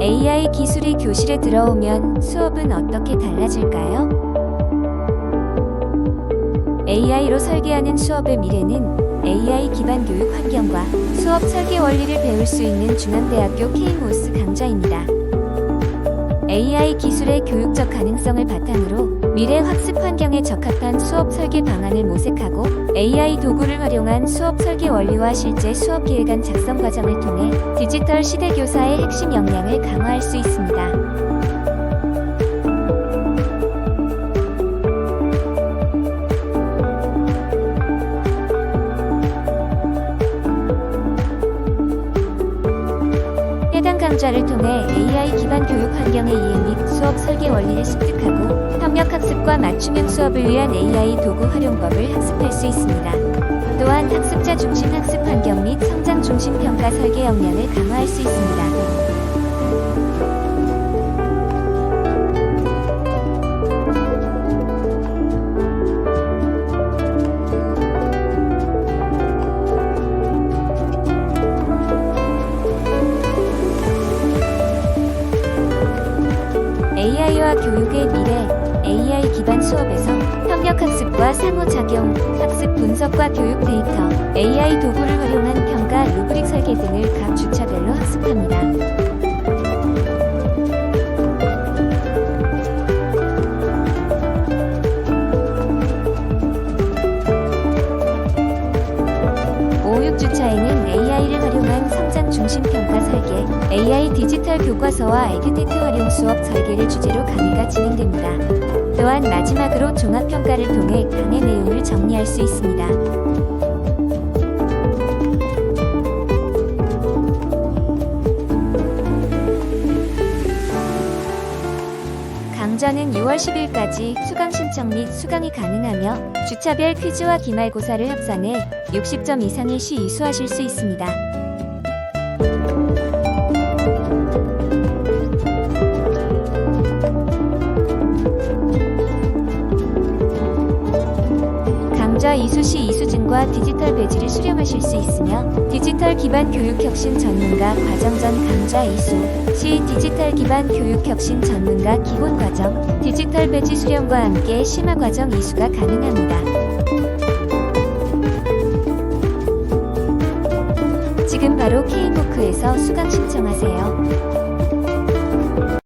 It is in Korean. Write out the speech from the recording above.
AI 기술이 교실에 들어오면 수업은 어떻게 달라질까요? AI로 설계하는 수업의 미래는 AI 기반 교육 환경과 수업 설계 원리를 배울 수 있는 중앙대학교 케이모스 강좌입니다. AI 기술의 교육적 가능성을 바탕으로 미래 학습 환경에 적합한 수업 설계 방안을 모색하고 AI 도구를 활용한 수업 설계 원리와 실제 수업 기획안 작성 과정을 통해 디지털 시대 교사의 핵심 역량을 강화할 수 있습니다. 강좌를 통해 AI 기반 교육 환경의 이해 및 수업 설계 원리를 습득하고 협력 학습과 맞춤형 수업을 위한 AI 도구 활용법을 학습할 수 있습니다. 또한 학습자 중심 학습 환경 및 성장 중심 평가 설계 역량을 강화할 수 있습니다. AI와 교육의 미래 AI 기반 수업에서 협력 학습과 상호작용, 학습 분석과 교육 데이터, AI 도구를 활용한 평가, 루브릭 설계 등을 각 주차별로 학습합니다. 중심 평가 설계, AI 디지털 교과서와 에듀테크 활용 수업 설계를 주제로 강의가 진행됩니다. 또한 마지막으로 종합 평가를 통해 강의 내용을 정리할 수 있습니다. 강좌는 6월 10일까지 수강 신청 및 수강이 가능하며 주차별 퀴즈와 기말고사를 합산해 60점 이상의 시 이수하실 수 있습니다. 강좌 이수 시 이수증과 디지털 배지를 수령하실 수 있으며 디지털 기반 교육 혁신 전문가 과정 전 강좌 이수 시 디지털 기반 교육 혁신 전문가 기본 과정 디지털 배지 수령과 함께 심화 과정 이수가 가능합니다. 지금 바로 K모크에서 수강 신청하세요.